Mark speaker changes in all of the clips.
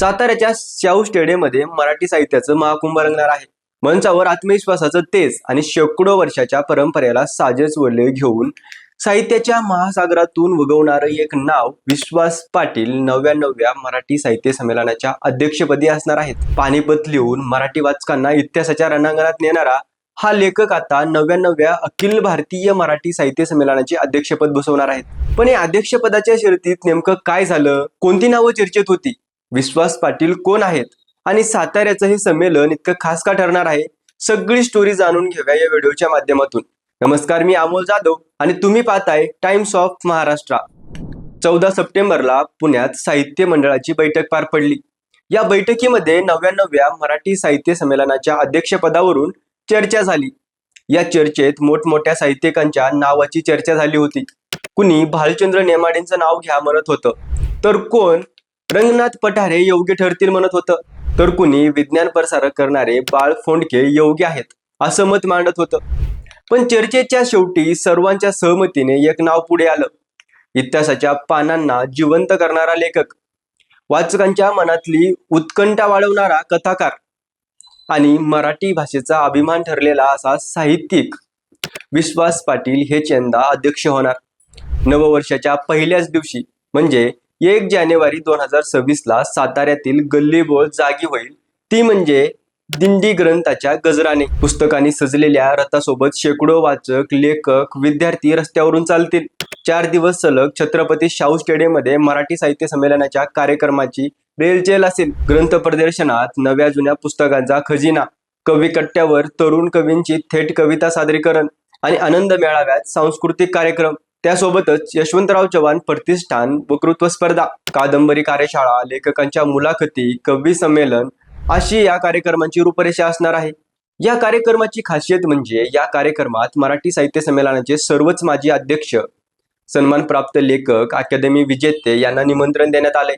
Speaker 1: साताऱ्याच्या शाहू स्टेडियममध्ये मराठी साहित्याचं महाकुंभ रंगणार आहे. मंचावर आत्मविश्वासाचं तेज आणि शेकडो वर्षाच्या परंपरेला साजेच वळले घेऊन साहित्याच्या महासागरातून उगवणारं एक नाव विश्वास पाटील नव्याण्णव्या मराठी साहित्य संमेलनाच्या अध्यक्षपदी असणार आहेत. पानिपत लिहून मराठी वाचकांना इतिहासाच्या रणांगणात नेणारा हा लेखक आता नव्याण्णव्या अखिल भारतीय मराठी साहित्य संमेलनाचे अध्यक्षपद बसवणार आहेत. पण या अध्यक्षपदाच्या शर्तीत नेमकं काय झालं? कोणती नावं चर्चेत होती? विश्वास पाटील कोण आहेत? आणि साताऱ्याचं हे संमेलन इतकं खास का ठरणार आहे? सगळी स्टोरी जाणून घेऊया या व्हिडिओच्या माध्यमातून. नमस्कार मी अमोल जाधव आणि तुम्ही पाहताय टाइम्स ऑफ महाराष्ट्र चौदा सप्टेंबरला पुण्यात साहित्य मंडळाची बैठक पार पडली. या बैठकीमध्ये नव्याण्णव्या मराठी साहित्य संमेलनाच्या अध्यक्षपदावरून चर्चा झाली. या चर्चेत मोठमोठ्या साहित्यिकांच्या नावाची चर्चा झाली होती. कुणी भालचंद्र नेमाडेंचं नाव घ्या म्हणत होतं. तर कोण? रंगनाथ पठारे योग्य ठरतील म्हणत होतं. तर कुणी विज्ञान प्रसारक करणारे बाळ फोंडके योग्य आहेत असं मत मांडत होतं. पण चर्चेच्या शेवटी सर्वांच्या सहमतीने एक नाव पुढे आलं. इतिहासाच्या पानांना जिवंत करणारा लेखक वाचकांच्या मनातली उत्कंठा वाढवणारा कथाकार आणि मराठी भाषेचा अभिमान ठरलेला असा साहित्यिक विश्वास पाटील हे यंदा अध्यक्ष होणार. नववर्षाच्या पहिल्याच दिवशी म्हणजे एक जानेवारी दोन हजार सव्वीस ला साताऱ्यातील गल्लीबोळ जागी होईल. ती म्हणजे दिंडी ग्रंथाच्या गजराने. पुस्तकांनी सजलेल्या रथासोबत शेकडो वाचक लेखक विद्यार्थी रस्त्यावरून चालतील. चार दिवस सलग छत्रपती शाहू स्टेडियममध्ये मराठी साहित्य संमेलनाच्या कार्यक्रमाची रेलचेल असेल. ग्रंथ प्रदर्शनात नव्या जुन्या पुस्तकांचा खजिना कवी कट्ट्यावर तरुण कवींची थेट कविता सादरीकरण आणि आनंद मेळाव्यात सांस्कृतिक कार्यक्रम. त्यासोबतच यशवंतराव चव्हाण प्रतिष्ठान वक्तृत्व स्पर्धा कादंबरी कार्यशाळा लेखकांच्या मुलाखती कवी संमेलन अशी या कार्यक्रमांची रूपरेषा असणार आहे. या कार्यक्रमाची खासियत म्हणजे या कार्यक्रमात मराठी साहित्य संमेलनाचे सर्वच माजी अध्यक्ष सन्मान प्राप्त लेखक अकादमी विजेते यांना निमंत्रण देण्यात आले.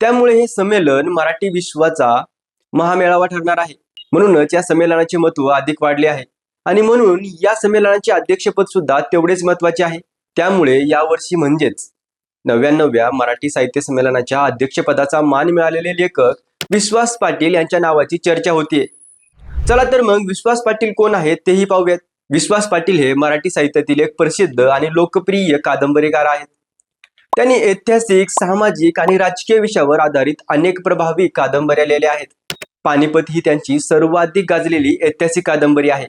Speaker 1: त्यामुळे हे संमेलन मराठी विश्वाचा महामेळावा ठरणार आहे. म्हणूनच या संमेलनाचे महत्त्व अधिक वाढले आहे. आणि म्हणून या संमेलनाचे अध्यक्षपद सुद्धा तेवढेच महत्त्वाचे आहे. त्यामुळे यावर्षी म्हणजेच नव्याण्णव्या मराठी साहित्य संमेलनाच्या अध्यक्षपदाचा मान मिळालेले लेखक विश्वास पाटील यांच्या नावाची चर्चा होतीये. चला तर मग विश्वास पाटील कोण आहेत तेही पाहूयात. विश्वास पाटील हे मराठी साहित्यातील एक प्रसिद्ध आणि लोकप्रिय कादंबरीकार आहेत. त्यांनी ऐतिहासिक सामाजिक आणि राजकीय विषयावर आधारित अनेक प्रभावी कादंबऱ्या लिहिल्या आहेत. पानिपत ही त्यांची सर्वाधिक गाजलेली ऐतिहासिक कादंबरी आहे.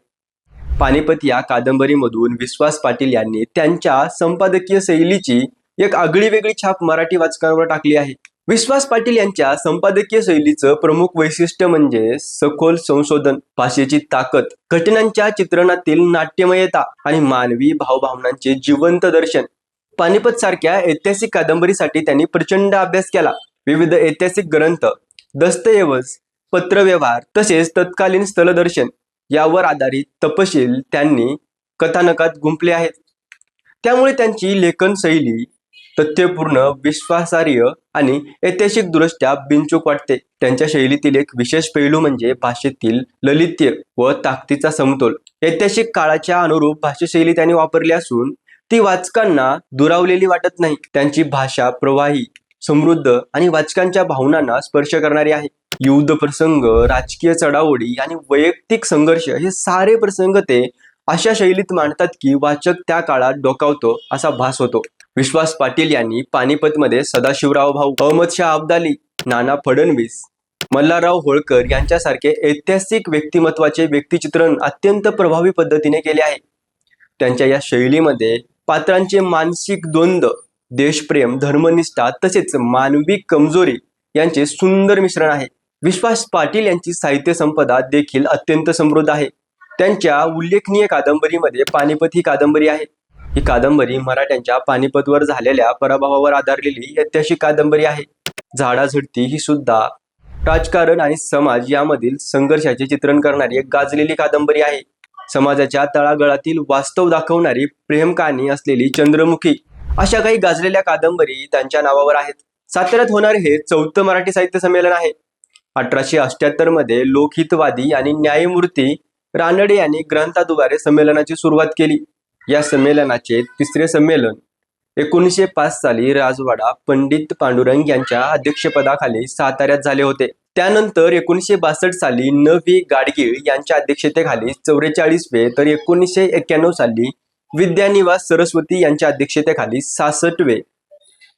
Speaker 1: पानिपत या कादंबरीमधून विश्वास पाटील यांनी त्यांच्या संपादकीय शैलीची एक आगळी वेगळी छाप मराठी वाचकांवर टाकली आहे. विश्वास पाटील यांच्या संपादकीय शैलीचं प्रमुख वैशिष्ट्य म्हणजे सखोल संशोधन भाषेची ताकद घटनांच्या चित्रणातील नाट्यमयता आणि मानवी भावभावनांचे जिवंत दर्शन. पानिपत सारख्या ऐतिहासिक कादंबरीसाठी त्यांनी प्रचंड अभ्यास केला. विविध ऐतिहासिक ग्रंथ दस्तऐवज पत्रव्यवहार तसेच तत्कालीन स्थलदर्शन यावर आधारित तपशील त्यांनी कथानकात गुंपले आहेत. त्यामुळे त्यांची लेखन शैली तथ्यपूर्ण विश्वासार्ह आणि ऐतिहासिक दृष्ट्या बिनचूक वाटते. त्यांच्या शैलीतील एक विशेष पैलू म्हणजे भाषेतील ललित्य व ताकदीचा समतोल. ऐतिहासिक काळाच्या अनुरूप भाषाशैली त्यांनी वापरली असून ती वाचकांना दुरावलेली वाटत नाही. त्यांची भाषा प्रवाही समृद्ध आणि वाचकांच्या भावनांना स्पर्श करणारी आहे. युद्ध प्रसंग राजकीय चढाओढी आणि वैयक्तिक संघर्ष हे सारे प्रसंग ते अशा शैलीत मांडतात की वाचक त्या काळात डोकावतो असा भास होतो. विश्वास पाटील यांनी पानिपतमध्ये सदाशिवराव भाऊ अहमद शाह अब्दाली नाना फडणवीस मल्हारराव होळकर यांच्यासारखे ऐतिहासिक व्यक्तिमत्वाचे व्यक्तिचित्रण अत्यंत प्रभावी पद्धतीने केले आहे. त्यांच्या या शैलीमध्ये पात्रांचे मानसिक द्वंद्व देशप्रेम धर्मनिष्ठा तसेच मानवी कमजोरी यांचे सुंदर मिश्रण आहे. विश्वास पाटील यांची साहित्य संपदा देखील अत्यंत समृद्ध आहे. त्यांच्या उल्लेखनीय कादंबरीमध्ये पानिपत ही कादंबरी आहे. ही कादंबरी मराठ्यांच्या पानिपतवर झालेल्या पराभवावर आधारलेली ऐतिहासिक कादंबरी आहे. झाडाझडती ही सुद्धा राजकारण आणि समाज यामधील संघर्षाचे चित्रण करणारी एक गाजलेली कादंबरी आहे. समाजाच्या तळागळातील वास्तव दाखवणारी प्रेम कहाणी असलेली चंद्रमुखी अशा काही गाजलेल्या कादंबरी त्यांच्या नावावर आहेत. साताऱ्यात होणारे हे चौथं मराठी साहित्य संमेलन आहे. अठराशे अठ्याहत्तरमध्ये लोकहितवादी आणि न्यायमूर्ती रानडे यांनी ग्रंथाद्वारे संमेलनाची सुरुवात केली. या संमेलनाचे तिसरे संमेलन एकोणीसशे पाच साली राजवाडा पंडित पांडुरंग यांच्या अध्यक्षपदाखाली साताऱ्यात झाले होते. त्यानंतर एकोणीसशे बासष्ट साली न व्ही गाडगीळ यांच्या अध्यक्षतेखाली चौवेचाळीसवे तर एकोणीसशे एक्क्याण्णव साली विद्यानिवास सरस्वती यांच्या अध्यक्षतेखाली सासष्टवे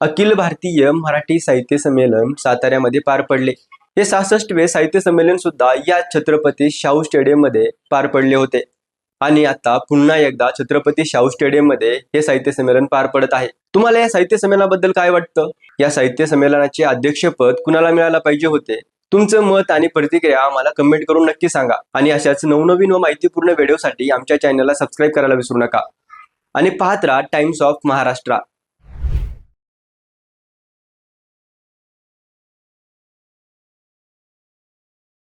Speaker 1: अखिल भारतीय मराठी साहित्य संमेलन साताऱ्यामध्ये पार पडले. हे सहासष्टवे साहित्य संमेलन सुद्धा या छत्रपती शाहू स्टेडियममध्ये पार पडले होते. आणि आता पुन्हा एकदा छत्रपती शाहू स्टेडियममध्ये हे साहित्य संमेलन पार पडत आहे. तुम्हाला या साहित्य संमेलनाबद्दल काय वाटतं? या साहित्य संमेलनाचे अध्यक्षपद कुणाला मिळायला पाहिजे होते? तुमचं मत आणि प्रतिक्रिया आम्हाला कमेंट करून नक्की सांगा. आणि अशाच नवनवीन व माहितीपूर्ण व्हिडिओसाठी आमच्या चॅनलला सबस्क्राईब करायला विसरू नका. आणि पाहत राहा टाइम्स ऑफ महाराष्ट्र